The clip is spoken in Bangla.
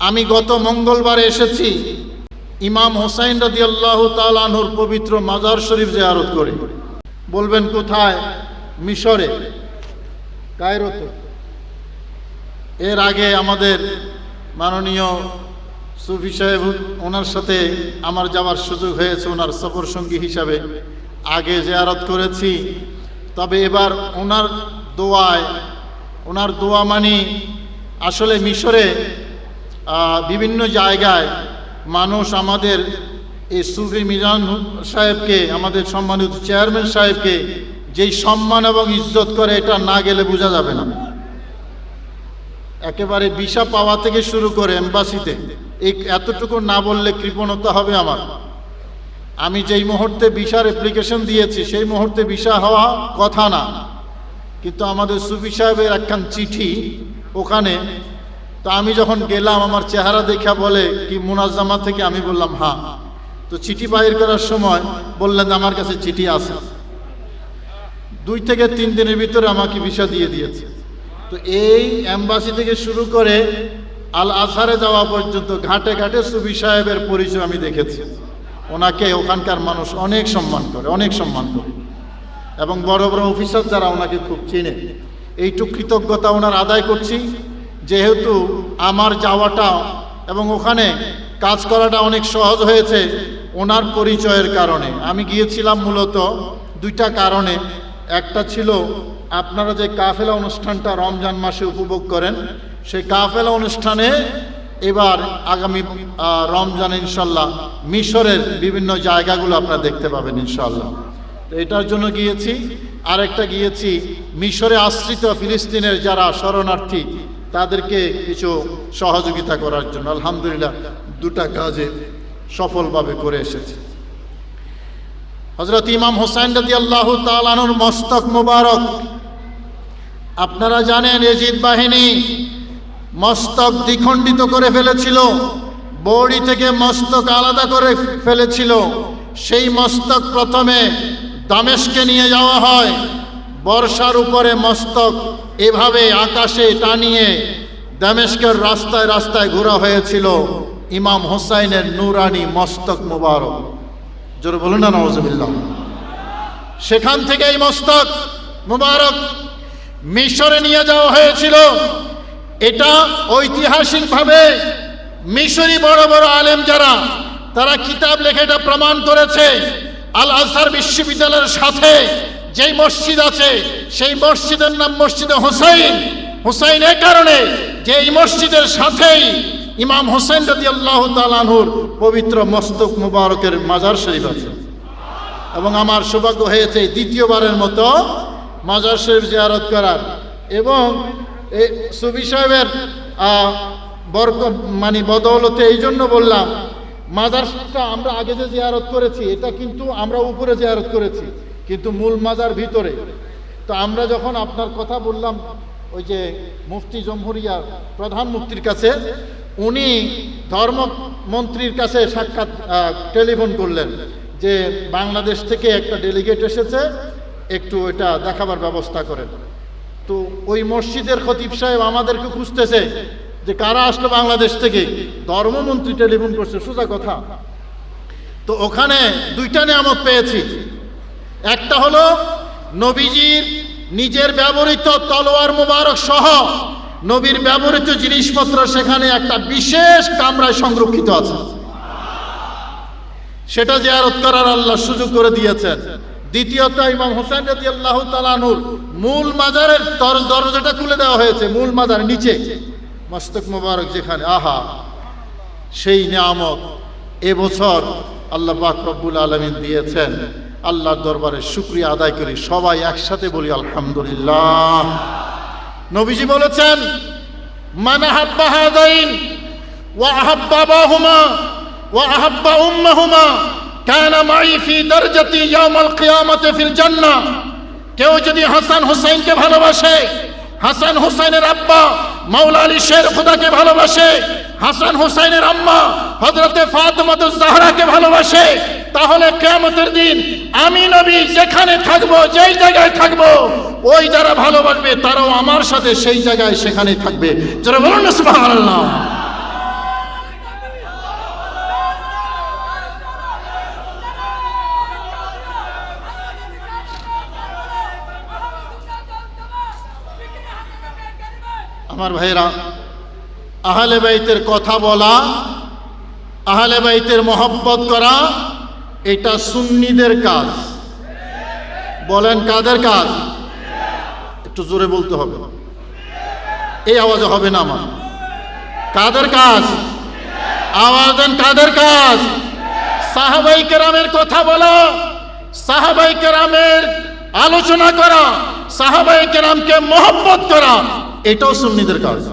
আমি গত মঙ্গলবারে এসেছি ইমাম হোসাইন রাজি আল্লাহ তালাহুর পবিত্র মাজার শরীফ জিয়ারত করে। বলবেন কোথায়? মিশরে। কায়রোতে এর আগে আমাদের মাননীয় সুফি সাহেব ওনার সাথে আমার যাওয়ার সুযোগ হয়েছে, ওনার সফর সঙ্গী হিসাবে। আগে জিয়ারত করেছি। তবে এবার ওনার দোয়ায়, ওনার দোয়া মানি আসলে মিশরে বিভিন্ন জায়গায় মানুষ আমাদের এই সুফি মিজান সাহেবকে, আমাদের সম্মানিত চেয়ারম্যান সাহেবকে যেই সম্মান এবং ইজ্জত করে এটা না গেলে বোঝা যাবে না। একেবারে ভিসা পাওয়া থেকে শুরু করে এম্বাসিতে, এই এতটুকু না বললে কৃপণতা হবে আমার। আমি যেই মুহূর্তে ভিসার অ্যাপ্লিকেশন দিয়েছি, সেই মুহূর্তে ভিসা হওয়া কথা না। কিন্তু আমাদের সুফি সাহেবের একখান চিঠি ওখানে তো আমি যখন গেলাম, আমার চেহারা দেখা বলে, কি মুনাজ্জামা থেকে? আমি বললাম হা তো চিঠি বাইর করার সময় বললেন, আমার কাছে চিঠি আছে। দুই থেকে তিন দিনের ভিতরে আমাকে ভিসা দিয়ে দিয়েছে। তো এই অ্যাম্বাসি থেকে শুরু করে আল আসারে যাওয়া পর্যন্ত ঘাটে ঘাটে সুবি সাহেবের পরিচয় আমি দেখেছি। ওনাকে ওখানকার মানুষ অনেক সম্মান করে, অনেক সম্মান করে। এবং বড় বড় অফিসার যারা ওনাকে খুব চেনে। এইটুক কৃতজ্ঞতা ওনার আদায় করছি। যেহেতু আমার যাওয়াটা এবং ওখানে কাজ করাটা অনেক সহজ হয়েছে, ওনার পরিচয়ের কারণে। আমি গিয়েছিলাম মূলত দুইটা কারণে। একটা ছিল, আপনারা যে কাফেলা অনুষ্ঠানটা রমজান মাসে উপভোগ করেন, সেই কাফেলা অনুষ্ঠানে এবার আগামী রমজান ইনশাল্লাহ মিশরের বিভিন্ন জায়গাগুলো আপনারা দেখতে পাবেন ইনশাল্লাহ। তো এটার জন্য গিয়েছি। আরেকটা গিয়েছি, মিশরে আশ্রিত ফিলিস্তিনের যারা শরণার্থী তাদেরকে কিছু সহযোগিতা করার জন্য আলহামদুলিল্লাহ দুটা কাজে সফলভাবে করে এসেছে। হজরত ইমাম হোসাইন রাজি আল্লাহ তালানুর মস্তক মুবারক, আপনারা জানেন এজিদ বাহিনী মস্তক দ্বিখণ্ডিত করে ফেলেছিল, বৌড়ি থেকে মস্তক আলাদা করে ফেলেছিল, সেই মস্তক প্রথমে দামেশকে নিয়ে যাওয়া হয়। বর্ষার উপরে মস্তক এভাবে আকাশে টানিয়ে দামেশকের রাস্তায় রাস্তায় ঘোরা হয়েছিল ইমাম হোসাইনের নুরানি মস্তক মুবারক। জোরে বলুন না নওয়াজবিল্লাহ সেখান থেকে এই মস্তক মুবারক মিশরে নিয়ে যাওয়া হয়েছিল। এটা ঐতিহাসিকভাবে মিশরি বড় বড় আলেম যারা, তারা কিতাব লেখে এটা প্রমাণ করেছে। আল আজহার বিশ্ববিদ্যালয়ের সাথে যেই মসজিদ আছে, সেই মসজিদের নাম মসজিদে হোসাইন। হোসাইন এ কারণে যে এই মসজিদের সাথেই ইমাম হোসেন রদি আল্লাহ তালানহুর পবিত্র মস্তক মুবারকের মাজার শরীফ আছে। এবং আমার সৌভাগ্য হয়েছে দ্বিতীয়বারের মতো মাজার শরীফ জিয়ারত করার। এবং এই সুবি সাহেবের বরক মানে বদৌলতে এই জন্য বললাম মাজার শরীফটা আমরা আগে যে জিয়ারত করেছি, এটা কিন্তু আমরা উপরে জিয়ারত করেছি। কিন্তু মূল মাজার ভিতরে। তো আমরা যখন আপনার কথা বললাম, ওই যে মুফতি জমহুরিয়া প্রধান মুফতির কাছে, উনি ধর্মমন্ত্রীর কাছে সাক্ষাৎ টেলিফোন করলেন যে বাংলাদেশ থেকে একটা ডেলিগেট এসেছে, একটু এটা দেখাবার ব্যবস্থা করেন। তো ওই মসজিদের খতিব সাহেব আমাদেরকে খুঁজতেছে যে কারা আসলো বাংলাদেশ থেকে। ধর্মমন্ত্রী টেলিফোন করছে, সোজা কথা। তো ওখানে দুইটা নিয়ামত পেয়েছি। একটা হলো নবীজির নিজের ব্যবহৃত তলোয়ার মোবারক সহ নবীর ব্যবহৃত জিনিসপত্র সেখানে একটা বিশেষ কামরায় সংরক্ষিত আছে। সেটা জিয়ারত করার আল্লাহ সুযোগ করে দিয়েছেন। দ্বিতীয়ত ইমাম হোসেন রাজি আল্লাহ তালানুর মূল মাজারের দর- দরজাটা খুলে দেওয়া হয়েছে, মূল মাজার নিচে। মস্তক মোবারক যেখানে, আহা, সেই নিয়ামত এবছর আল্লাহ পাক রব্বুল আলমিন দিয়েছেন। আল্লাহর দরবারে শুক্রিয়া আদায় করি, সবাই একসাথে বলি আলহামদুলিল্লাহ। নবীজি বলেছেন, মান আহাব্বা হাদাইন, ওয়া আহাব্বা বাহুমা ওয়া আহাব্বা উম্মাহুমা, কানা মাই ফি দারজাতি ইয়াউমাল কিয়ামাতি ফিল জান্নাহ। কেউ যদি হাসান হুসাইনকে ভালোবাসে হাসান হুসাইনের আব্বা মাওলা আলী শের খোদাকে ভালোবাসে, হাসান হুসাইনের আম্মা হজরতে ফাতমাত জাহরাকে ভালোবাসে। তাহলে কিয়ামতের দিন আমি নবী যেখানে থাকব, যেই জায়গায় থাকব, ওই যারা ভালোবাসবে তারাও আমার সাথে সেই জায়গায় সেখানেই থাকবে। যারা বলুন না সুবহানাল্লাহ। আমার ভাইরা আহলে বাইতের কথা বলা, আহলে বাইতের মহব্বত করা, এটা সুন্নিদের কাজ। বলেন কাদের কাজ? একটু জোরে বলতে হবে। এই আওয়াজে হবে না আমার। কাদের কাজ? আওয়াজ দেন কাদের কাজ? সাহাবাই কেরামের কথা বলা, সাহাবাই কেরামের আলোচনা করা, সাহাবাই কেরামকে মহব্বত করা। এটাও সুন্নিদের কাজ।